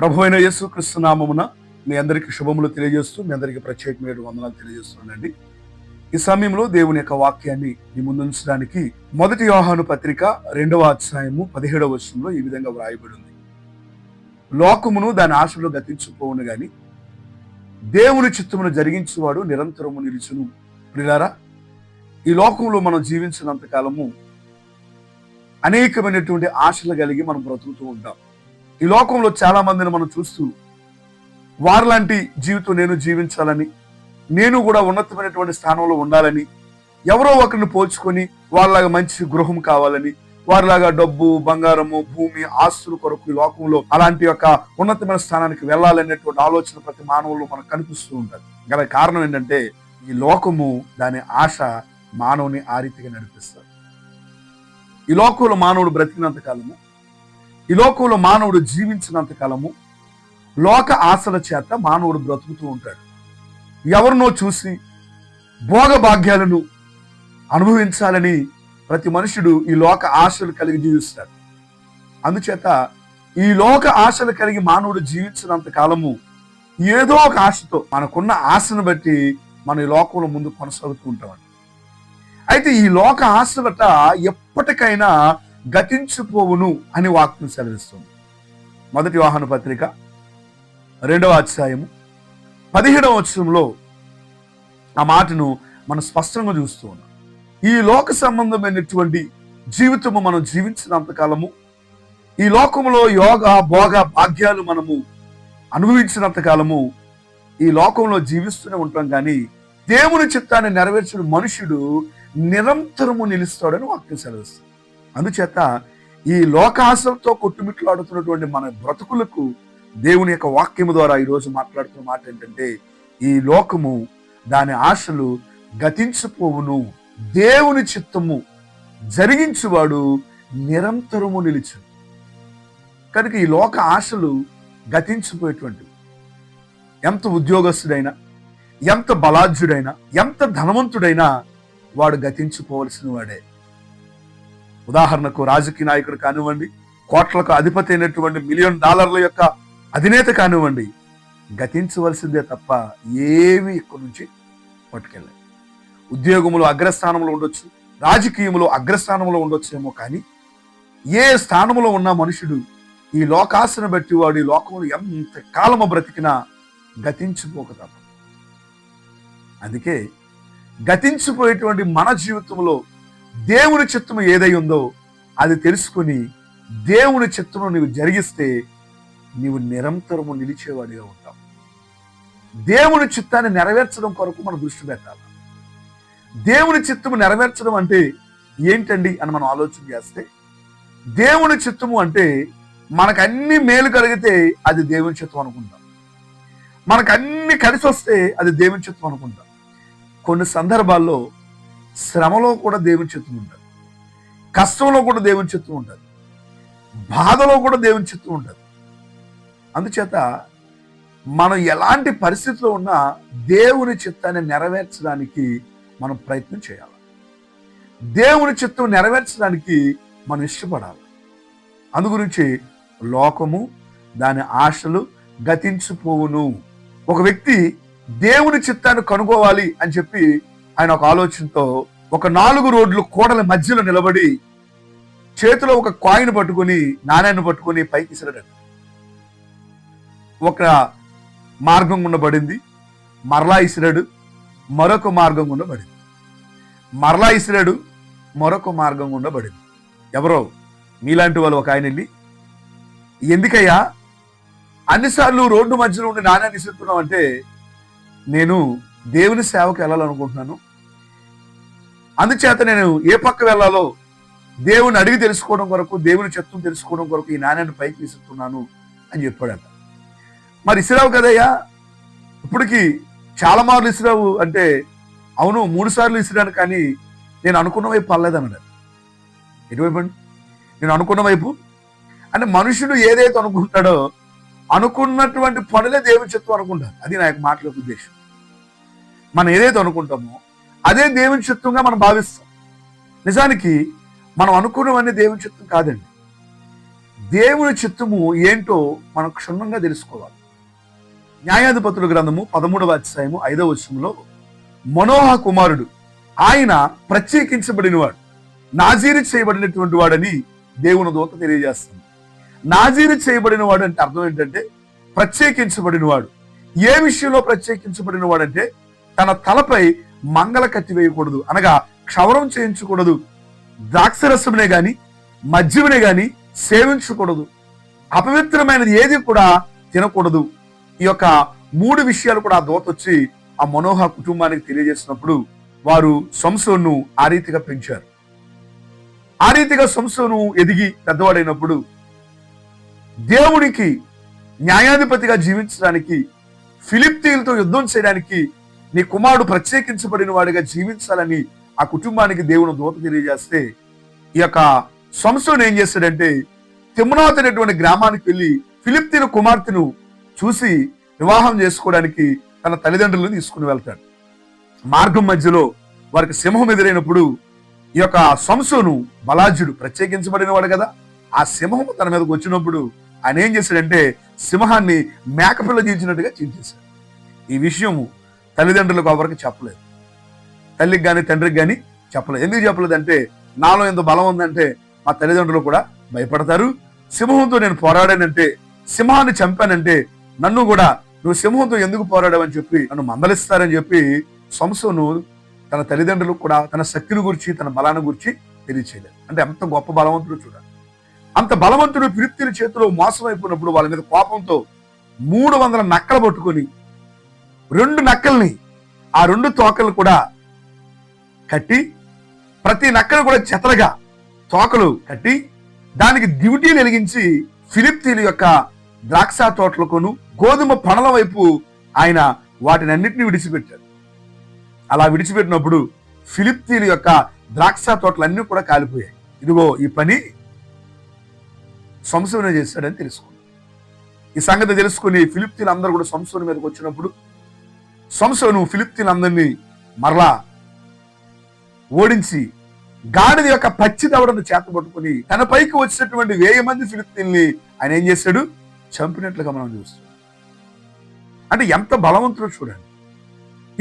ప్రభు అయిన యేసు నామమున మీ అందరికీ శుభములు తెలియజేస్తూ మీ అందరికీ ప్రత్యేకమైన వందనాలు తెలియజేస్తున్నానండి. ఈ సమయంలో దేవుని యొక్క వాక్యాన్ని మీ ముందుంచడానికి మొదటి యోహాను పత్రిక రెండవ అధ్యాయము పదిహేడవ వర్షంలో ఈ విధంగా వ్రాయబడి ఉంది లోకమును దాని ఆశలో గతించుకోవును గాని దేవుని చిత్తమును జరిగించువాడు నిరంతరము నిలుచును. ప్రిలారా ఈ లోకంలో మనం జీవించినంత కాలము అనేకమైనటువంటి ఆశలు కలిగి మనం బ్రతుకుతూ ఉంటాం. ఈ లోకంలో చాలా మందిని మనం చూస్తూ వారిలాంటి జీవితం నేను జీవించాలని నేను కూడా ఉన్నతమైనటువంటి స్థానంలో ఉండాలని ఎవరో ఒకరిని పోల్చుకొని వాళ్ళలాగా మంచి గృహం కావాలని వారిలాగా డబ్బు బంగారము భూమి ఆస్తుల కొరకు ఈ లోకంలో అలాంటి యొక్క ఉన్నతమైన స్థానానికి వెళ్ళాలనేటువంటి ఆలోచన ప్రతి మానవుల్లో మనకు కనిపిస్తూ ఉంటుంది. గల కారణం ఏంటంటే ఈ లోకము దాని ఆశ మానవుని ఆ రీతిగా నడిపిస్తారు ఈ లోకంలో మానవుడు బ్రతికినంత కాలము ఈ లోకంలో మానవుడు జీవించినంత కాలము లోక ఆశల చేత మానవుడు బ్రతుకుతూ ఉంటాడు. ఎవరినో చూసి భోగభాగ్యాలను అనుభవించాలని ప్రతి మనుషుడు ఈ లోక ఆశలు కలిగి జీవిస్తాడు. అందుచేత ఈ లోక ఆశలు కలిగి మానవుడు జీవించినంత కాలము ఏదో ఒక ఆశతో మనకున్న ఆశను బట్టి మన ఈ లోకంలో ముందు కొనసాగుతూ ఉంటామండి. అయితే ఈ లోక ఆశలట ఎప్పటికైనా గతించిపోవును అని వాక్యం సెలవిస్తుంది. మొదటి వాహన పత్రిక రెండవ అధ్యాయము పదిహేడవ వచనంలో ఆ మాటను మనం స్పష్టంగా చూస్తూ ఉన్నాం. ఈ లోక సంబంధమైనటువంటి జీవితము మనం జీవించినంత కాలము ఈ లోకములో యోగ భోగ భాగ్యాలు మనము అనుభవించినంత కాలము ఈ లోకంలో జీవిస్తూనే ఉంటాం కానీ దేవుని చిత్తాన్ని నెరవేర్చిన మనుషుడు నిరంతరము నిలుస్తాడని వాక్యం సెలవిస్తుంది. అందుచేత ఈ లోకాశలతో కొట్టుమిట్లాడుతున్నటువంటి మన బ్రతుకులకు దేవుని యొక్క వాక్యము ద్వారా ఈరోజు మాట్లాడుతున్న మాట ఏంటంటే ఈ లోకము దాని ఆశలు గతించిపోవును. దేవుని చిత్తము జరిగించువాడు నిరంతరము నిలిచు. కనుక ఈ లోక ఆశలు గతించిపోయేటువంటివి. ఎంత ఉద్యోగస్తుడైనా ఎంత బలాజ్యుడైనా ఎంత ధనవంతుడైనా వాడు గతించిపోవలసిన వాడే. ఉదాహరణకు రాజకీయ నాయకుడు కానివ్వండి కోట్లకు అధిపతి అయినటువంటి మిలియన్ డాలర్ల యొక్క అధినేత కానివ్వండి గతించవలసిందే తప్ప ఏవి ఇక్కడి నుంచి పట్టుకెళ్ళాలి ఉద్యోగములు అగ్రస్థానంలో ఉండొచ్చు రాజకీయంలో అగ్రస్థానంలో ఉండొచ్చేమో కానీ ఏ స్థానంలో ఉన్న మనుషుడు ఈ లోకాసన బట్టి వాడు ఈ లోకంలో ఎంత కాలము బ్రతికినా గతించిపోక తప్ప అందుకే గతించిపోయేటువంటి మన జీవితంలో దేవుని చిత్తము ఏదై ఉందో అది తెలుసుకుని దేవుని చిత్తము నీవు జరిగిస్తే నీవు నిరంతరము నిలిచేవాడిగా ఉంటావు. దేవుని చిత్తాన్ని నెరవేర్చడం కొరకు మనం దృష్టి పెట్టాలి. దేవుని చిత్తము నెరవేర్చడం అంటే ఏంటండి అని మనం ఆలోచన చేస్తే దేవుని చిత్తము అంటే మనకు అన్ని మేలు కలిగితే అది దేవుని చిత్తం అనుకుంటాం. మనకు అన్ని కలిసి వస్తే అది దేవుని చిత్తం అనుకుంటాం. కొన్ని సందర్భాల్లో శ్రమలో కూడా దేవుని చిత్తం ఉంటుంది కష్టంలో కూడా దేవుని చిత్తం ఉంటుంది బాధలో కూడా దేవుని చిత్తం ఉంటుంది అందుచేత మనం ఎలాంటి పరిస్థితిలో ఉన్నా దేవుని చిత్తాన్ని నెరవేర్చడానికి మనం ప్రయత్నం చేయాలి. దేవుని చిత్తం నెరవేర్చడానికి మనం ఇష్టపడాలి. అందుగురించి లోకము దాని ఆశలు గతించిపోవును. ఒక వ్యక్తి దేవుని చిత్తాన్ని కనుగోవాలి అని చెప్పి ఆయన ఒక ఆలోచనతో ఒక నాలుగు రోడ్లు కోడల మధ్యలో నిలబడి చేతిలో ఒక కాయిన్ పట్టుకొని నాణ్యాన్ని పట్టుకొని పైకి ఇసిరాడు. ఒక మార్గం ఉండబడింది మరలా ఇసిరాడు మరొక మార్గం గుండా పడింది మరలా ఇసిరాడు మరొక మార్గం గుండా ఎవరో మీలాంటి వాళ్ళు ఒక ఆయన వెళ్ళి ఎందుకయ్యా అన్నిసార్లు రోడ్డు మధ్యలో ఉండి నాణ్యాన్ని ఇసురుతున్నావు అంటే నేను దేవుని సేవకు వెళ్ళాలనుకుంటున్నాను. అందుచేత నేను ఏ పక్క వెళ్ళాలో దేవుని అడిగి తెలుసుకోవడం కొరకు దేవుని చిత్తం తెలుసుకోవడం కొరకు ఈ నాణ్యాన్ని పైకి విసురుతున్నాను అని చెప్పాడంట మరి ఇసిరావు కదయ్యా? ఇప్పటికి చాలా మార్లు ఇసిరావు అంటే అవును మూడు సార్లు ఇసిరాను కానీ నేను అనుకున్న వైపు పర్లేదన్నాడు ఎటువైపు అండి నేను అనుకున్న వైపు. అంటే మనుషుడు ఏదైతే అనుకుంటాడో అనుకున్నటువంటి పనులే దేవుని చెత్తం అనుకుంటారు. అది నా యొక్క మాటలకు ఉద్దేశం. మనం ఏదైతే అనుకుంటామో అదే దేవుని చిత్తంగా మనం భావిస్తాం. నిజానికి మనం అనుకున్నవన్నీ దేవుని చిత్తం కాదండి. దేవుని చిత్తము ఏంటో మనం క్షుణ్ణంగా తెలుసుకోవాలి. న్యాయాధిపతుల గ్రంథము పదమూడవ అధ్యాయము ఐదవ వచనంలో మనోహ కుమారుడు ఆయన ప్రత్యేకించబడినవాడు నాజీరు చేయబడినటువంటి వాడని దేవుని దూత తెలియజేస్తుంది. నాజీరు చేయబడిన వాడు అంటే అర్థం ఏంటంటే ప్రత్యేకించబడినవాడు. ఏ విషయంలో ప్రత్యేకించబడిన వాడంటే తన తలపై మంగళ కత్తి వేయకూడదు. అనగా క్షవరం చేయించకూడదు. ద్రాక్షరసమునే గాని మద్యమునే గాని సేవించకూడదు. అపవిత్రమైనది ఏది కూడా తినకూడదు. ఈ యొక్క మూడు విషయాలు కూడా ఆ దోత వచ్చి ఆ మనోహ కుటుంబానికి తెలియజేసినప్పుడు వారు సంసోను ఆ రీతిగా పెంచారు. ఆ రీతిగా సంసోను ఎదిగి పెద్దవాడైనప్పుడు దేవునికి న్యాయాధిపతిగా జీవించడానికి ఫిలిప్తీలతో యుద్ధం చేయడానికి నీ కుమారుడు ప్రత్యేకించబడిన వాడిగా జీవించాలని ఆ కుటుంబానికి దేవుని దూత తెలియజేస్తే ఈ యొక్క సంస్థను ఏం చేస్తాడంటే తిమ్నాథ్ అనేటువంటి గ్రామానికి వెళ్ళి ఫిలిప్తిన కుమార్తెను చూసి వివాహం చేసుకోవడానికి తన తల్లిదండ్రులను తీసుకుని వెళ్తాడు. మార్గం మధ్యలో వారికి సింహం ఎదురైనప్పుడు ఈ యొక్క సంసును బలాజుడు ప్రత్యేకించబడిన వాడు కదా. ఆ సింహం తన మీదకి వచ్చినప్పుడు ఆయన ఏం చేశాడంటే సింహాన్ని మేకపిల్ల తీర్చినట్టుగా చించేశాడు ఈ విషయము తల్లిదండ్రులకు ఎవరికి చెప్పలేదు. తల్లికి కానీ తండ్రికి కానీ చెప్పలేదు. ఎందుకు చెప్పలేదంటే నాలో ఎంత బలం ఉందంటే మా తల్లిదండ్రులు కూడా భయపడతారు. సింహంతో నేను పోరాడానంటే సింహాన్ని చంపానంటే నన్ను కూడా నువ్వు సింహంతో ఎందుకు పోరాడావని చెప్పి నన్ను మందలిస్తారని చెప్పి సంసోను తన తల్లిదండ్రులకు కూడా తన శక్తిని గురించి తన బలాన్ని గురించి తెలియచేయలేదు. అంటే ఎంత గొప్ప బలవంతుడు చూడాలి అంత బలవంతుడు ఫిలిప్తీని చేతిలో మోసం అయిపోయినప్పుడు వాళ్ళ మీద కోపంతో మూడు వందల నక్కలు పట్టుకొని రెండు నక్కల్ని ఆ రెండు తోకలు కూడా కట్టి ప్రతి నక్కలు కూడా చెతలుగా తోకలు కట్టి దానికి డ్యూటీలు వెలిగించి ఫిలిప్తీల యొక్క ద్రాక్ష తోటలకును గోధుమ పనల వైపు ఆయన వాటిని అన్నింటినీ విడిచిపెట్టాడు. అలా విడిచిపెట్టినప్పుడు ఫిలిప్తీల యొక్క ద్రాక్ష తోటలన్నీ కూడా కాలిపోయాయి. ఇదిగో ఈ పని సంశోధన చేశాడని తెలుసుకున్నాడు ఈ సంగతి తెలుసుకుని ఫిలిప్తీలు అందరూ కూడా సంశోధన మీదకి వచ్చినప్పుడు సంసోను ఫిలిప్తీలు అందరినీ మరలా ఓడించి గాడిద యొక్క పచ్చి దవడను చేతబట్టుకుని తన పైకి వచ్చినటువంటి వేయి మంది ఫిలిప్తీన్ని ఆయన ఏం చేశాడు? చంపినట్లుగా మనం చూస్తాం. అంటే ఎంత బలవంతుడు చూడండి.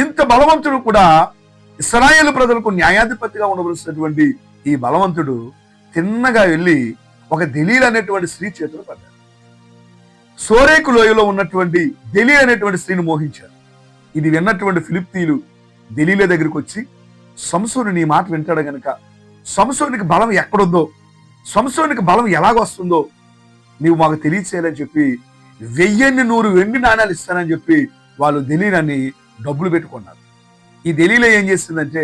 ఇంత బలవంతుడు కూడా ఇస్రాయేల్ ప్రజలకు న్యాయాధిపతిగా ఉండవలసినటువంటి ఈ బలవంతుడు తిన్నగా వెళ్ళి ఒక దిలీల్ అనేటువంటి స్త్రీ చేతులు పడ్డాడు. సోరేకు లోయలో ఉన్నటువంటి దిలీల్ అనేటువంటి స్త్రీని మోహించారు ఇది విన్నటువంటి ఫిలిప్తీలు దిలీల దగ్గరికి వచ్చి సంసోను నీ మాట వింటాడు గనక. సంసోనికి బలం ఎక్కడుందో? సంసోనికి బలం ఎలాగొస్తుందో నీవు మాకు తెలియచేయాలని చెప్పి వెయ్యిన్ని నూరు వెండి నాణాలు ఇస్తానని చెప్పి వాళ్ళు దిలీలని డబ్బులు పెట్టుకున్నారు. ఈ దెలీలో ఏం చేసిందంటే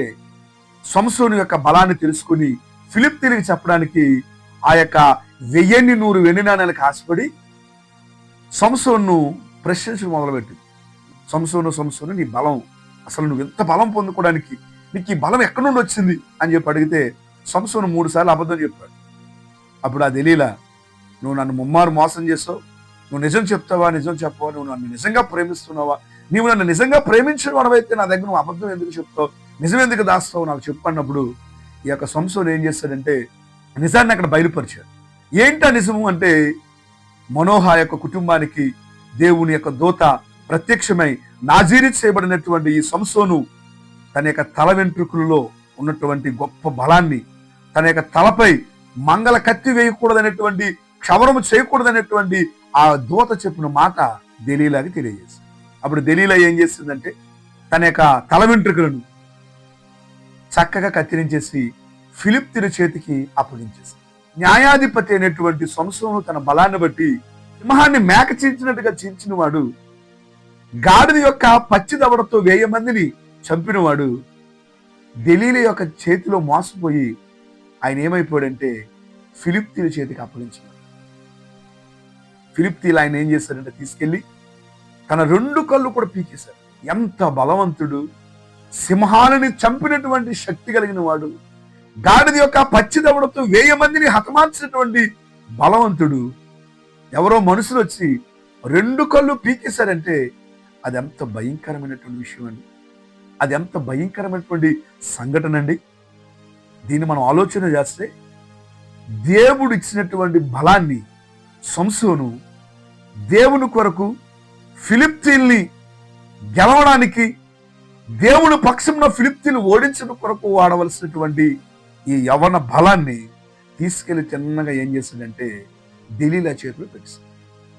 సంసోని యొక్క బలాన్ని తెలుసుకుని ఫిలిప్తీనికి చెప్పడానికి ఆ యొక్క వెయ్యిన్ని నూరు వెండి నాణాలకు ఆశపడి సంసోన్ను ప్రశ్నించడం మొదలుపెట్టింది. సంసోను సంసోను నీ బలం. అసలు నువ్వు ఎంత బలం పొందుకోవడానికి నీకు ఈ బలం ఎక్కడి నుండి వచ్చింది అని చెప్పి అడిగితే సంసోను మూడు సార్లు అబద్ధం చెప్పాడు. అప్పుడు అది తెలియలా నువ్వు నన్ను ముమ్మారు మోసం చేస్తావు నువ్వు నిజం చెప్తావా నిజం చెప్పవా నువ్వు నన్ను నిజంగా ప్రేమిస్తున్నావా? నీవు నన్ను నిజంగా ప్రేమించిన వాడవైతే నా దగ్గర నువ్వు అబద్ధం ఎందుకు చెప్తావు? నిజం ఎందుకు దాస్తావు నాకు చెప్పన్నప్పుడు ఈ యొక్క సంసోను ఏం చేస్తాడంటే నిజాన్ని అక్కడ బయలుపరిచాడు. ఏంటా నిజము అంటే మనోహ యొక్క కుటుంబానికి దేవుని యొక్క దూత ప్రత్యక్షమై నాజీరి చేయబడినటువంటి ఈ సంసోను తన యొక్క తల వెంట్రుకలలో ఉన్నటువంటి గొప్ప బలాన్ని తన యొక్క తలపై మంగళ కత్తి వేయకూడదనేటువంటి క్షవరము చేయకూడదనేటువంటి ఆ దూత చెప్పిన మాట దెలీలాకి తెలియజేసింది. అప్పుడు దెలీలా ఏం చేసిందంటే తన యొక్క తల వెంట్రుకలను చక్కగా కత్తిరించేసి ఫిలిప్తిని చేతికి అప్పగించేసి న్యాయాధిపతి అయినటువంటి సంసోను తన బలాన్ని బట్టి సింహాన్ని మేక చీల్చినట్టుగా చీల్చిన వాడు గాడిద యొక్క పచ్చి దవడతో వేయ మందిని చంపినవాడు దలీల యొక్క చేతిలో మోసపోయి ఆయన ఏమైపోయాడంటే ఫిలిప్తీల చేతికి అప్పగించాడు ఫిలిప్తీలు ఆయన ఏం చేశాడంటే తీసుకెళ్ళి తన రెండు కళ్ళు కూడా పీకేశాడు ఎంత బలవంతుడు సింహాలని చంపినటువంటి శక్తి కలిగిన వాడు గాడిద యొక్క పచ్చి దవడతో వేయ మందిని హతమార్చినటువంటి బలవంతుడు ఎవరో మనుషులు వచ్చి రెండు కళ్ళు పీకేశారంటే అది ఎంత భయంకరమైనటువంటి విషయం అండి అది ఎంత భయంకరమైనటువంటి సంఘటన అండి దీన్ని మనం ఆలోచన చేస్తే దేవుడు ఇచ్చినటువంటి బలాన్ని సంసోను దేవుని కొరకు ఫిలిప్తీన్ని గెలవడానికి దేవుడు పక్షంలో ఫిలిప్తీని ఓడించిన కొరకు వాడవలసినటువంటి ఈ యవన బలాన్ని తీసుకెళ్ళి చిన్నగా ఏం చేసిందంటే ఢిల్లీలో చేతులు పెంచింది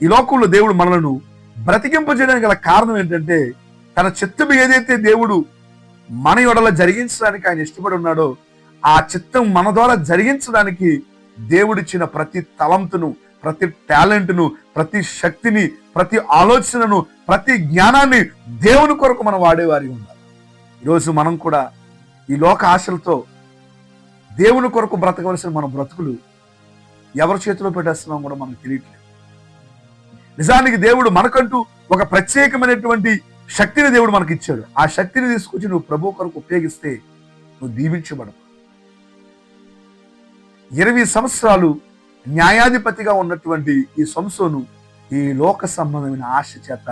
ఈ లోకంలో దేవుడు మనలను బ్రతికింపజేయడానికి గల కారణం ఏంటంటే తన చిత్తం ఏదైతే దేవుడు మన యొడల జరిగించడానికి ఆయన ఇష్టపడి ఉన్నాడో ఆ చిత్తం మన ద్వారా జరిగించడానికి దేవుడిచ్చిన ప్రతి తలంతును ప్రతి టాలెంట్ను ప్రతి శక్తిని ప్రతి ఆలోచనను ప్రతి జ్ఞానాన్ని దేవుని కొరకు మనం వాడేవారి ఉండాలి. ఈరోజు మనం కూడా ఈ లోక ఆశలతో దేవుని కొరకు బ్రతకవలసిన మన బ్రతుకులు ఎవరి చేతిలో పెట్టేస్తున్నాం కూడా మనకు తెలియట్లేదు. నిజానికి దేవుడు మనకంటూ ఒక ప్రత్యేకమైనటువంటి శక్తిని దేవుడు మనకి ఇచ్చాడు ఆ శక్తిని తీసుకొచ్చి నువ్వు ప్రభు కొరకు ఉపయోగిస్తే నువ్వు దీవించబడవు. ఇరవై సంవత్సరాలు న్యాయాధిపతిగా ఉన్నటువంటి ఈ సంస్థను ఈ లోక సంబంధమైన ఆశ చేత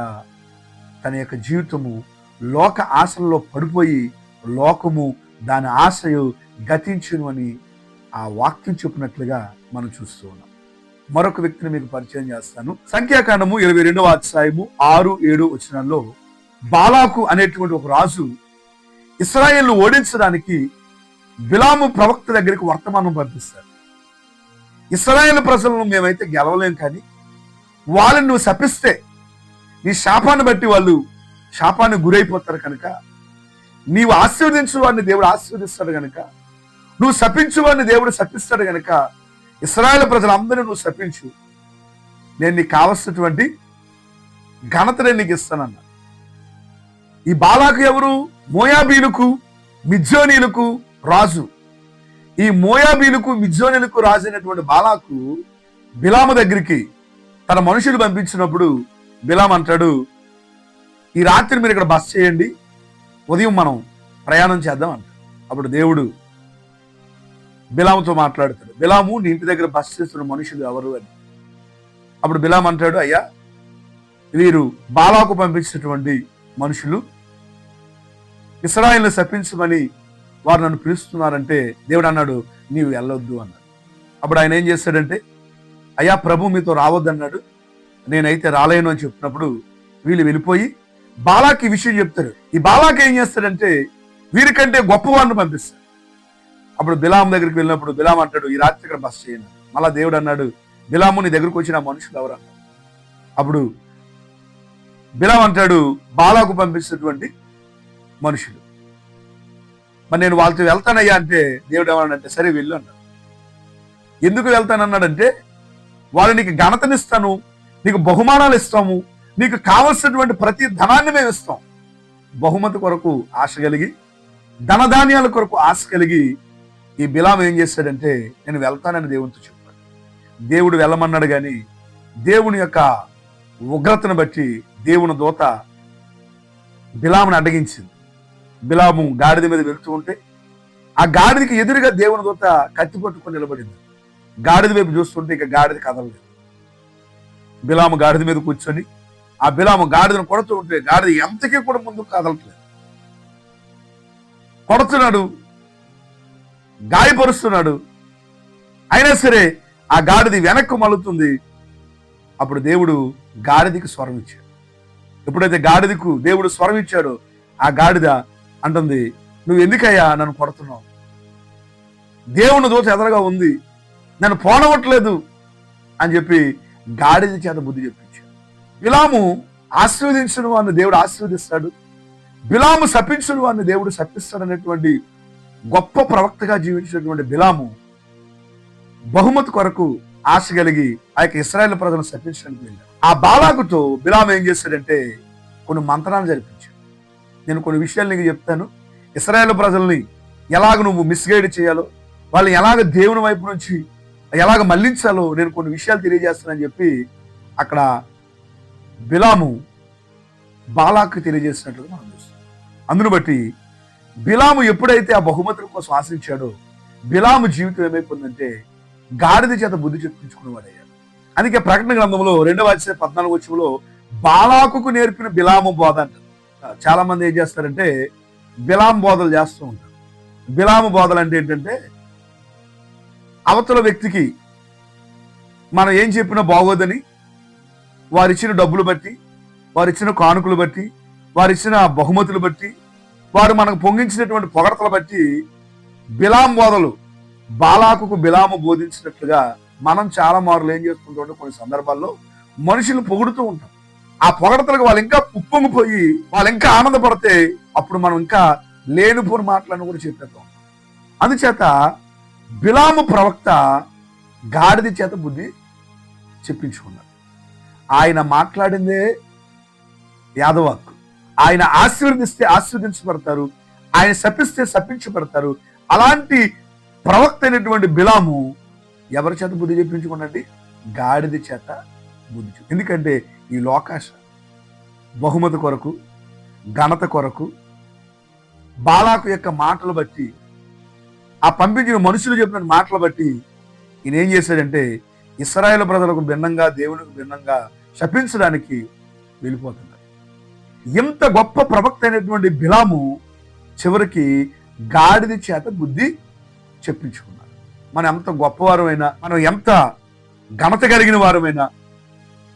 తన యొక్క జీవితము లోక ఆశల్లో పడిపోయి లోకము దాని ఆశయు గతించును అని ఆ వాక్యం చెప్పినట్లుగా మనం చూస్తూ ఉన్నాం. మరొక వ్యక్తిని మీకు పరిచయం చేస్తాను. సంఖ్యాకాండము ఇరవై రెండవ అధ్యాయము ఆరు ఏడు వచ్చినాల్లో బాలాకు అనేటువంటి ఒక రాజు ఇస్రాయేల్ ఓడించడానికి బిలాము ప్రవక్త దగ్గరికి వర్తమానం పంపిస్తారు ఇస్రాయేల్ ప్రజలను మేమైతే గెలవలేం కానీ వాళ్ళని నువ్వు శపిస్తే నీ శాపాన్ని బట్టి వాళ్ళు శాపాన్ని గురైపోతారు కనుక నీవు ఆశీర్వదించు వాడిని దేవుడు ఆశీర్వదిస్తాడు కనుక నువ్వు శపించు వాడిని దేవుడు శపిస్తాడు కనుక ఇస్రాయల్ ప్రజలందరినీ నువ్వు శపించు. నేను నీకు కావలసినటువంటి ఘనత నేను నీకు ఇస్తానన్నా ఈ బాలాకు ఎవరు? మోయాబీలకు మిజ్జోనీలకు రాజు. ఈ మోయాబీలకు మిజ్జోనీలకు రాజు అయినటువంటి బాలాకు బిలాము దగ్గరికి తన మనుషులు పంపించినప్పుడు బిలాం అంటాడు ఈ రాత్రి మీరు ఇక్కడ బస్ చేయండి ఉదయం మనం ప్రయాణం చేద్దాం అంట అప్పుడు దేవుడు బిలాముతో మాట్లాడతాడు. బిలాము నీ ఇంటి దగ్గర బస్ చేస్తున్న మనుషులు ఎవరు అని. అప్పుడు బిలాం అంటాడు అయ్యా వీరు బాలాకు పంపించినటువంటి మనుషులు ఇస్రాయిల్ని శపించమని వారు నన్ను పిలుస్తున్నారంటే దేవుడు అన్నాడు నీవు వెళ్ళొద్దు అన్నాడు. అప్పుడు ఆయన ఏం చేశాడంటే అయ్యా ప్రభు మీతో రావద్దన్నాడు. నేనైతే రాలేను అని చెప్పినప్పుడు వీళ్ళు వెళ్ళిపోయి బాలాకి విషయం చెప్తారు. ఈ బాలాకి ఏం చేస్తాడంటే వీరికంటే గొప్పవాడిని పంపిస్తాడు అప్పుడు బిలాం దగ్గరికి వెళ్ళినప్పుడు బిలాం అంటాడు ఈ రాత్రి ఇక్కడ బస్ చేయను మళ్ళా దేవుడు అన్నాడు బిలాము నీ దగ్గరకు వచ్చిన మనుషులు ఎవరు? అప్పుడు బిలాం అంటాడు బాలాకు పంపించినటువంటి మనుషులు. మరి నేను వాళ్ళతో వెళ్తానయ్యా అంటే దేవుడు ఏమన్నాడంటే సరే వెళ్ళు అన్నాడు. ఎందుకు వెళ్తానన్నాడంటే వాళ్ళు నీకు ఘనతనిస్తాను నీకు బహుమానాలు ఇస్తాము నీకు కావలసినటువంటి ప్రతి ధనాన్ని మేము ఇస్తాం. బహుమతి కొరకు ఆశ కలిగి ధనధాన్యాల కొరకు ఆశ కలిగి ఈ బిలాం ఏం చేశాడంటే నేను వెళ్తానని దేవునితో చెప్పాడు. దేవుడు వెళ్ళమన్నాడు కానీ దేవుని యొక్క ఉగ్రతను బట్టి దేవుని దూత బిలామును అడ్డగించింది. బిలాము గాడిద మీద వెళ్తూ ఉంటే ఆ గాడిదకి ఎదురుగా దేవుని దూత కత్తి పట్టుకొని నిలబడింది. గాడిద వైపు చూస్తుంటే ఇక గాడిద కదలలేదు. బిలాము గాడిద మీద కూర్చొని ఆ బిలాము గాడిదను కొడుతూ ఉంటే గాడిద ఎంతకీ కూడా ముందుకు కదలట్లేదు. కొడుతున్నాడు గాయపరుస్తున్నాడు. అయినా సరే ఆ గాడిది వెనక్కు మలుతుంది. అప్పుడు దేవుడు గాడిదికి స్వరం ఇచ్చాడు. ఎప్పుడైతే గాడిదకు దేవుడు స్వరం ఇచ్చాడో ఆ గాడిద అంటుంది నువ్వు ఎందుకయ్యా నన్ను కొడుతున్నావు? దేవుని దోచ ఎదరగా ఉంది. నన్ను పోనవట్లేదు. అని చెప్పి గాడిద చేత బుద్ధి చెప్పించాడు. బిలాము ఆశీర్వదించిన వాడిని దేవుడు ఆశీర్వదిస్తాడు. బిలాము శపించిన వాడిని దేవుడు శపిస్తాడు అనేటువంటి గొప్ప ప్రవక్తగా జీవించినటువంటి బిలాము బహుమతి కొరకు ఆశ కలిగి ఆ యొక్క ఇస్రాయేల్ ప్రజలను శపించడానికి వెళ్ళాడు. ఆ బాలాకుతో బిలాము ఏం చేశాడంటే కొన్ని మంత్రాలు జరిపించాడు. నేను కొన్ని విషయాలు నీకు చెప్తాను. ఇస్రాయేల్ ప్రజల్ని ఎలాగ నువ్వు మిస్గైడ్ చేయాలో వాళ్ళని ఎలాగ దేవుని వైపు నుంచి ఎలాగ మళ్ళించాలో నేను కొన్ని విషయాలు తెలియజేస్తానని చెప్పి అక్కడ బిలాము బాలాకు తెలియజేసినట్లుగా మనం చూస్తాం. అందును బట్టి బిలాము ఎప్పుడైతే ఆ బహుమతుల కోసం ఆశించాడో బిలాము జీవితం ఏమైపోయిందంటే గాడిద చేత బుద్ధి చెప్పించుకునేవాడయ్యాడు అందుకే ప్రకటన గ్రంథంలో రెండవ అధ్యాయ పద్నాలుగు వచ్చంలో బాలాకుకు నేర్పిన బిలాము బోధ అంటారు చాలా మంది ఏం చేస్తారంటే బిలాం బోధలు చేస్తూ ఉంటారు. బిలాము బోధలు అంటే ఏంటంటే అవతల వ్యక్తికి మనం ఏం చెప్పినా బాగోదని వారిచ్చిన డబ్బులు బట్టి వారిచ్చిన కానుకలు బట్టి వారిచ్చిన బహుమతులు బట్టి వారు మనకు పొంగించినటువంటి పొగడతలు బట్టి బిలాం బోధలు బాలాకుకు బిలాము బోధించినట్లుగా మనం చాలా మార్లు ఏం చేసుకుంటుంటే కొన్ని సందర్భాల్లో మనుషులు పొగుడుతూ ఉంటాం. ఆ పొగడతలకు వాళ్ళు ఇంకా ఉప్పొంగిపోయి వాళ్ళు ఇంకా ఆనందపడితే అప్పుడు మనం ఇంకా లేనిపోని మాటలను కూడా చెప్పేద్దాం అందుచేత బిలాము ప్రవక్త గాడిద చేత బుద్ధి చెప్పించుకున్నాడు. ఆయన మాట్లాడిందే యాదవాక్ ఆయన ఆశీర్వదిస్తే ఆశీర్వదించబడతారు. ఆయన శపిస్తే శపించబడతారు. అలాంటి ప్రవక్త అయినటువంటి బిలాము ఎవరి చేత బుద్ధి చెప్పించుకున్నది గాడిద చేత బుద్ధి ఎందుకంటే ఈ లోకాశ బహుమతి కొరకు ఘనత కొరకు బాలాకు యొక్క మాటలు బట్టి ఆ పంపించిన మనుషులు చెప్పిన మాటలు బట్టి ఈయన ఏం చేశాడంటే ఇస్రాయేల్ ప్రజలకు భిన్నంగా దేవునికి భిన్నంగా శపించడానికి వెళ్ళిపోతున్నాడు. ఇంత గొప్ప ప్రవక్త అయినటువంటి బిలాము చివరికి గాడిద చేత బుద్ధి చెప్పించుకున్నారు మనం ఎంత గొప్పవారమైనా మనం ఎంత ఘనత కలిగిన వారమైనా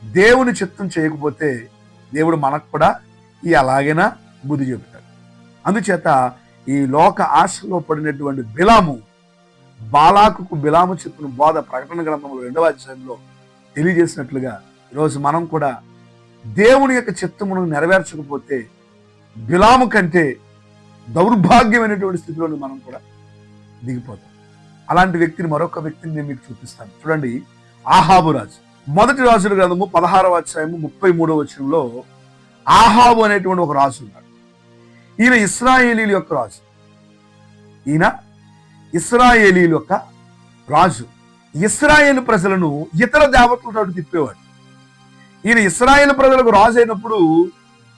దేవుని చిత్తం చేయకపోతే దేవుడు మనకు కూడా ఈ అలాగైనా బుద్ధి చెబుతాడు. అందుచేత ఈ లోక ఆశలో పడినటువంటి బిలాము బాలాకుకు బిలాము చెప్పిన బోధ ప్రకటన గ్రంథంలో రెండవ అధ్యాయంలో తెలియజేసినట్లుగా ఈరోజు మనం కూడా దేవుని యొక్క చిత్తమును నెరవేర్చకపోతే బిలాము కంటే దౌర్భాగ్యమైనటువంటి స్థితిలోని మనం కూడా దిగిపోతాం. అలాంటి వ్యక్తిని మరొక వ్యక్తిని నేను మీకు చూపిస్తాను. చూడండి ఆహాబు రాజు. మొదటి రాజుల గ్రంథము పదహారవ అధ్యాయము ముప్పై మూడవ వచనంలో ఆహాబు అనేటువంటి ఒక రాజు ఉన్నాడు. ఈయన ఇస్రాయేలీల యొక్క రాజు. ఈయన ఇస్రాయేలీల యొక్క రాజు. ఇస్రాయేల్ ప్రజలను ఇతర దేవతలతో తిప్పేవాడు. ఈయన ఇస్రాయేల్ ప్రజలకు రాజు అయినప్పుడు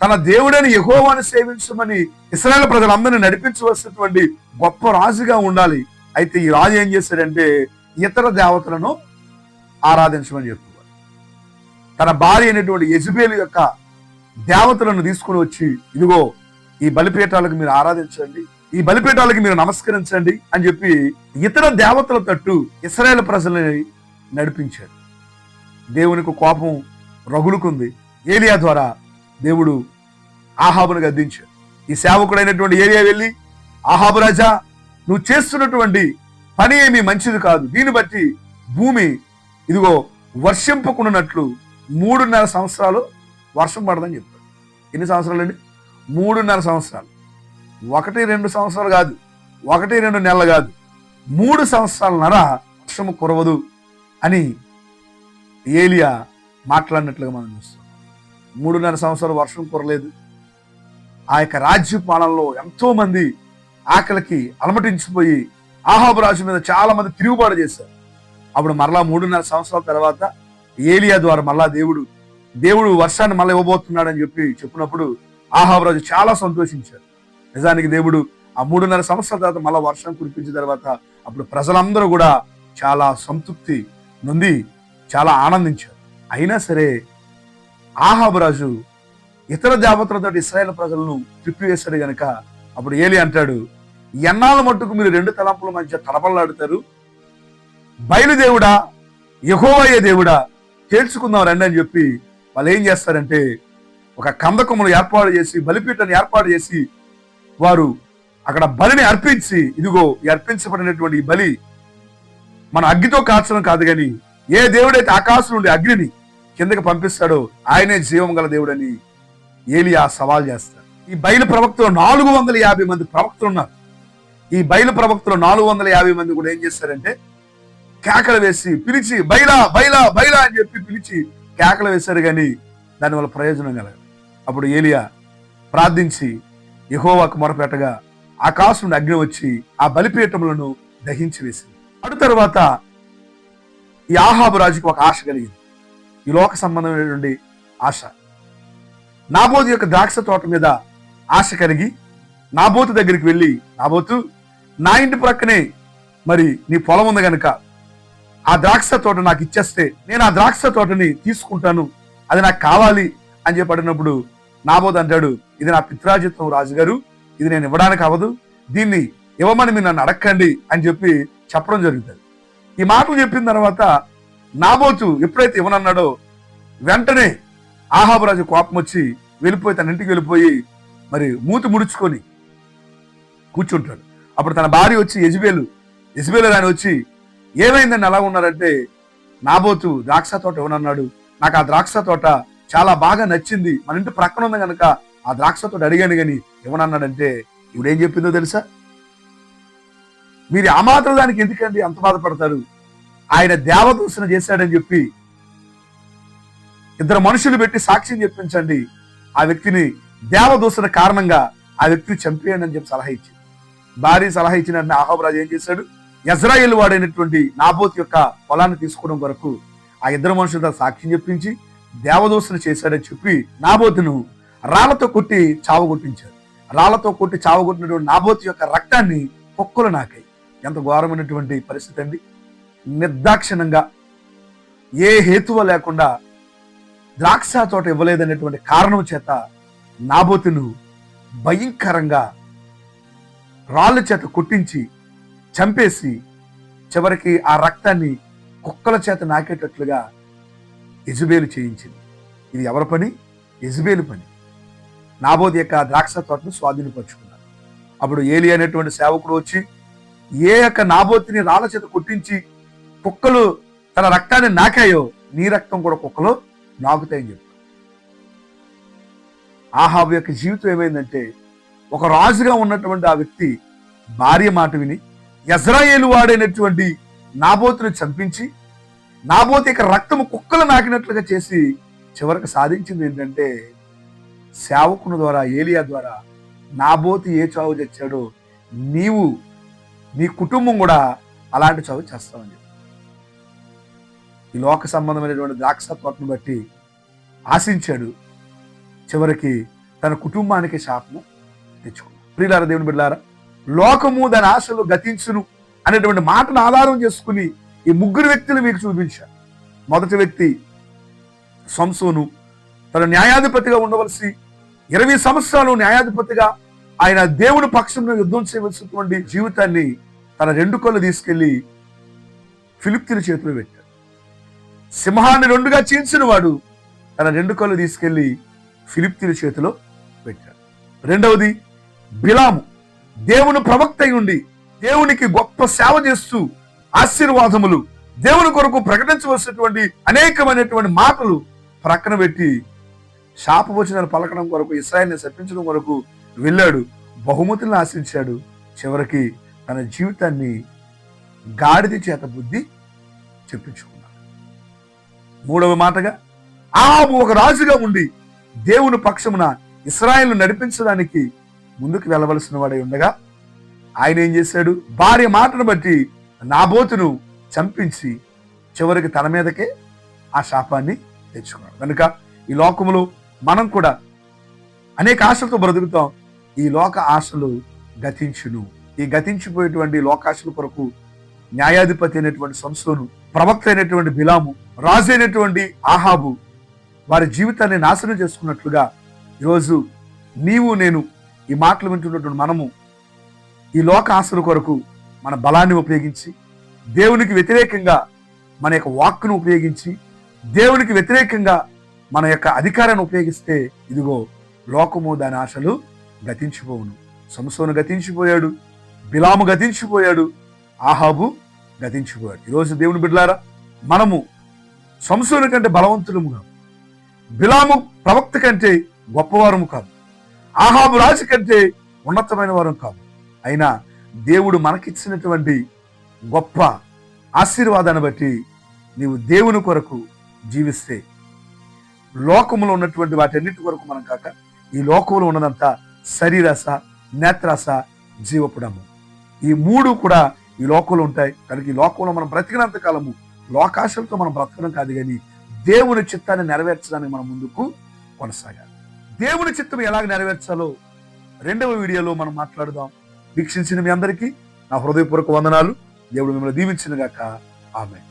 తన దేవుడైన యహోవాను సేవించమని ఇస్రాయేల్ ప్రజలందరినీ నడిపించవలసినటువంటి గొప్ప రాజుగా ఉండాలి. అయితే ఈ రాజు ఏం చేశాడంటే ఇతర దేవతలను ఆరాధించమని చెప్తున్నారు తన భార్య అయినటువంటి యజుబేలు యొక్క దేవతలను తీసుకుని వచ్చి ఇదిగో ఈ బలిపీఠాలకు మీరు ఆరాధించండి ఈ బలిపీఠాలకు మీరు నమస్కరించండి అని చెప్పి ఇతర దేవతల తట్టు ఇస్రాయేల్ ప్రజలని నడిపించాడు. దేవునికి కోపం రగులుకుంది. ఏలియా ద్వారా దేవుడు ఆహాబును గద్దించాడు. ఈ సేవకుడైనటువంటి ఏలియా వెళ్ళి ఆహాబు రాజా నువ్వు చేస్తున్నటువంటి పని ఏమీ మంచిది కాదు. దీన్ని బట్టి భూమి ఇదిగో వర్షింపకుండానట్లు మూడున్నర సంవత్సరాలు వర్షం పడదని చెప్పాడు ఎన్ని సంవత్సరాలు అండి మూడున్నర సంవత్సరాలు. ఒకటి రెండు సంవత్సరాలు కాదు. ఒకటి రెండు నెలలు కాదు. మూడు సంవత్సరాల నర వర్షము కురవదు అని ఏలియా మాట్లాడినట్లుగా మనం చూస్తాం. మూడున్నర సంవత్సరాలు వర్షం కురలేదు. ఆ యొక్క రాజ్య పాలనలో ఎంతోమంది ఆకలికి అలమటించిపోయి ఆహాబు రాజు మీద చాలామంది తిరుగుబాటు చేశారు. అప్పుడు మరలా మూడున్నర సంవత్సరాల తర్వాత ఏలియా ద్వారా మరలా దేవుడు దేవుడు వర్షాన్ని మళ్ళీ ఇవ్వబోతున్నాడని చెప్పి చెప్పినప్పుడు ఆహాబు రాజు చాలా సంతోషించారు. నిజానికి దేవుడు ఆ మూడున్నర సంవత్సరాల తర్వాత మళ్ళీ వర్షం కురిపించిన తర్వాత అప్పుడు ప్రజలందరూ కూడా చాలా సంతృప్తి నొంది చాలా ఆనందించారు. అయినా సరే ఆహాబరాజు ఇతర దేవతలతో ఇస్రాయేల్ ప్రజలను త్రిప్పివేశాడు గనక అప్పుడు ఏలి అంటాడు ఎన్నాళ్ళ మట్టుకు మీరు రెండు తలంపుల మధ్య తడపలాడుతారు బయలుదేవుడా యహోవయ్య దేవుడా తేల్చుకుందాం రండి అని చెప్పి వాళ్ళు ఏం చేస్తారంటే ఒక కందకమును ఏర్పాటు చేసి బలిపీఠను ఏర్పాటు చేసి వారు అక్కడ బలిని అర్పించి ఇదిగో అర్పించబడినటువంటి ఈ బలి మన అగ్గితో కాల్చడం కాదు కానీ ఏ దేవుడైతే ఆకాశం నుండి అగ్నిని కిందకి పంపిస్తాడో. ఆయనే జీవం గల దేవుడని ఏలియా సవాల్ చేస్తాడు. ఈ బయలు ప్రవక్తలు నాలుగు వందల యాభై మంది ప్రవక్తలు ఉన్నారు. ఈ బయలు ప్రవక్తలు నాలుగు వందల యాభై మంది కూడా ఏం చేస్తారంటే కేకలు వేసి పిలిచి బైలా బైలా బైలా అని చెప్పి పిలిచి కేకలు వేశారు కానీ దానివల్ల ప్రయోజనం కలగదు. అప్పుడు ఏలియా ప్రార్థించి యహోవాకు మొరపెట్టగా ఆకాశం నుండి అగ్ని వచ్చి ఆ బలిపీఠములను దహించి వేసింది. అటు తర్వాత ఈ ఆహాబు రాజుకు ఒక ఆశ కలిగింది. ఈ లోక సంబంధమైనటువంటి ఆశ. నాబోతు యొక్క ద్రాక్ష తోట మీద ఆశ కలిగి నాబోతు దగ్గరికి వెళ్ళి నాబోతు నా ఇంటి ప్రక్కనే మరి నీ పొలం ఉంది గనుక ఆ ద్రాక్ష తోట నాకు ఇచ్చేస్తే నేను ఆ ద్రాక్ష తోటని తీసుకుంటాను అది నాకు కావాలి అని చెప్పి అడిగినప్పుడు అంటాడు ఇది నా పిత్రాజిత్వం రాజుగారు ఇది నేను ఇవ్వడానికి అవ్వదు దీన్ని ఇవ్వమని మీరు నన్ను అడగండి అని చెప్పి చెప్పడం జరుగుతుంది. ఈ మాటలు చెప్పిన తర్వాత నాబోతు ఎప్పుడైతే ఇవ్వనన్నాడో వెంటనే ఆహాబరాజు కోపం వచ్చి వెళ్ళిపోయి తన ఇంటికి వెళ్ళిపోయి మరి మూతి ముడుచుకొని కూర్చుంటాడు. అప్పుడు తన భార్య వచ్చి యజ్బేలు యజ్బేలు రాని వచ్చి ఏమైందని అలా ఉన్నారంటే నాబోతు ద్రాక్ష తోట ఇవ్వనన్నాడు. నాకు ఆ ద్రాక్ష తోట చాలా బాగా నచ్చింది. మన ఇంటి ప్రక్కన ఉంది కనుక ఆ ద్రాక్ష తోట అడిగాను కానీ ఇవ్వనన్నాడంటే ఇవిడేం చెప్పిందో తెలుసా? మీరు ఆ మాత్రం దానికి ఎందుకండి అంత బాధపడతారు? ఆయన దేవదూషణ చేశాడని చెప్పి ఇద్దరు మనుషులు పెట్టి సాక్ష్యం చెప్పించండి. ఆ వ్యక్తిని దేవదూషణ కారణంగా ఆ వ్యక్తిని చంపేయండి అని చెప్పి సలహా ఇచ్చింది. భార్య సలహా ఇచ్చిన వెంటనే అహోబరాజు ఏం చేశాడు? యజ్రాయిల్ వాడైనటువంటి నాబోత్ యొక్క పొలాన్ని తీసుకోవడం కొరకు ఆ ఇద్దరు మనుషులతో సాక్ష్యం చెప్పించి దేవదూషణ చేశాడని చెప్పి నాబోతును రాళ్ళతో కొట్టి చావగొట్టించాడు రాళ్ళతో కొట్టి చావగొట్టినటువంటి నాబోతు యొక్క రక్తాన్ని కుక్కలు నాకాయి. ఎంత ఘోరమైనటువంటి పరిస్థితి అండి. నిర్దాక్షిణంగా ఏ హేతువ లేకుండా ద్రాక్ష తోట ఇవ్వలేదనేటువంటి కారణం చేత నాబోతును భయంకరంగా రాళ్ళ చేత కొట్టించి చంపేసి చివరికి ఆ రక్తాన్ని కుక్కల చేత నాకేటట్లుగా యజుబేలు చేయించింది. ఇది ఎవరి పని? యజుబేలు పని. నాబోతు యొక్క ద్రాక్ష తోటను స్వాధీనపరుచుకున్నారు. అప్పుడు ఏలి అనేటువంటి సేవకుడు వచ్చి ఏ యొక్క నాబోతిని రాళ్ళ చేత కొట్టించి కుక్కలు తన రక్తాన్ని నాకాయో నీ రక్తం కూడా కుక్కలు నాకుతాయని చెప్పారు ఆహాబు యొక్క జీవితం ఏమైందంటే ఒక రాజుగా ఉన్నటువంటి ఆ వ్యక్తి భార్య మాట విని ఎజ్రాయేలు వాడైనటువంటి నాబోతును చంపించి నాబోతు యొక్క రక్తము కుక్కలు నాకినట్లుగా చేసి చివరికి సాధించింది ఏంటంటే సేవకుని ద్వారా ఏలియా ద్వారా నాబోతు ఏ చావు తెచ్చాడో నీవు నీ కుటుంబం కూడా అలాంటి చావు చేస్తామని చెప్పి. ఈ లోక సంబంధమైనటువంటి ద్రాక్ష తోటను బట్టి ఆశించాడు. చివరికి తన కుటుంబానికి శాపము తెచ్చుకున్నాడు. ప్రియులారా దేవుని బిడ్డారా లోకము దాని ఆశలు గతించును అనేటువంటి మాటను ఆధారం చేసుకుని ఈ ముగ్గురు వ్యక్తులు మీకు చూపించారు. మొదటి వ్యక్తి సంసోను తన న్యాయాధిపతిగా ఉండవలసి ఇరవై సంవత్సరాలు న్యాయాధిపతిగా ఆయన దేవుని పక్షంలో యుద్ధం చేయవలసినటువంటి జీవితాన్ని తన రెండు కళ్ళు తీసుకెళ్ళి ఫిలిప్తిని చేతిలో పెట్టాడు. సింహాన్ని రెండుగా చీల్చిన వాడు తన రెండు కళ్ళు తీసుకెళ్ళి ఫిలిప్తిని చేతిలో పెట్టాడు. రెండవది బిలాము దేవుని ప్రవక్త ఉండి దేవునికి గొప్ప సేవ చేస్తూ ఆశీర్వాదములు దేవుని కొరకు ప్రకటించవలసినటువంటి అనేకమైనటువంటి మాటలు ప్రక్కన పెట్టి శాపవచనాలు పలకడం కొరకు ఇస్రాయల్ని శపించడం కొరకు వెళ్ళాడు. బహుమతులను ఆశించాడు. చివరికి తన జీవితాన్ని గాడిద చేత బుద్ధి చెప్పించుకున్నాడు. మూడవ మాటగా ఆహాబు ఒక రాజుగా ఉండి దేవుని పక్షమున ఇస్రాయల్ను నడిపించడానికి ముందుకు వెళ్ళవలసిన వాడై ఉండగా ఆయన ఏం చేశాడు? భార్య మాటను బట్టి నాబోతును చంపించి చివరికి తన మీదకే ఆ శాపాన్ని తెచ్చుకున్నాడు. కనుక ఈ లోకములో మనం కూడా అనేక ఆశలతో బ్రతుకుతాం. ఈ లోక ఆశలు గతించును. ఈ గతించిపోయేటువంటి లోకాశల కొరకు న్యాయాధిపతి అయినటువంటి సంస్థను ప్రవక్త అయినటువంటి బిలాము రాజు అయినటువంటి ఆహాబు వారి జీవితాన్ని నాశనం చేసుకున్నట్లుగా ఈరోజు నీవు నేను ఈ మాటలు వింటున్నటువంటి మనము ఈ లోక ఆశల కొరకు మన బలాన్ని ఉపయోగించి దేవునికి వ్యతిరేకంగా మన యొక్క వాక్కును ఉపయోగించి దేవునికి వ్యతిరేకంగా మన యొక్క అధికారాన్ని ఉపయోగిస్తే ఇదిగో లోకము దాని ఆశలు గతించిపోవును. సంసోను గతించిపోయాడు బిలాము గతించిపోయాడు ఆహాబు గతించిపోయాడు ఈరోజు దేవుని బిడ్డలారా మనము సంసోను కంటే బలవంతులము కాదు. బిలాము ప్రవక్త కంటే గొప్పవారము కాదు. ఆహాబు రాజు కంటే ఉన్నతమైన వారం కాదు. అయినా దేవుడు మనకిచ్చినటువంటి గొప్ప ఆశీర్వాదాన్ని బట్టి నీవు దేవుని కొరకు జీవిస్తే లోకములో ఉన్నటువంటి వాటన్నిటి కొరకు మనం కాక ఈ లోకంలో ఉన్నదంతా శరీరస నేత్రాస జీవపుడము. ఈ మూడు కూడా ఈ లోకంలో ఉంటాయి. కనుక ఈ లోకంలో మనం బ్రతికినంత కాలము లోకాశలతో మనం బ్రతకడం కాదు కానీ దేవుని చిత్తాన్ని నెరవేర్చడానికి మనం ముందుకు కొనసాగాలి. దేవుని చిత్తం ఎలాగ నెరవేర్చాలో రెండవ వీడియోలో మనం మాట్లాడుదాం. వీక్షించిన మీ అందరికీ నా హృదయపూర్వక వందనాలు. దేవుడు మిమ్మల్ని దీవించిన గాక ఆమె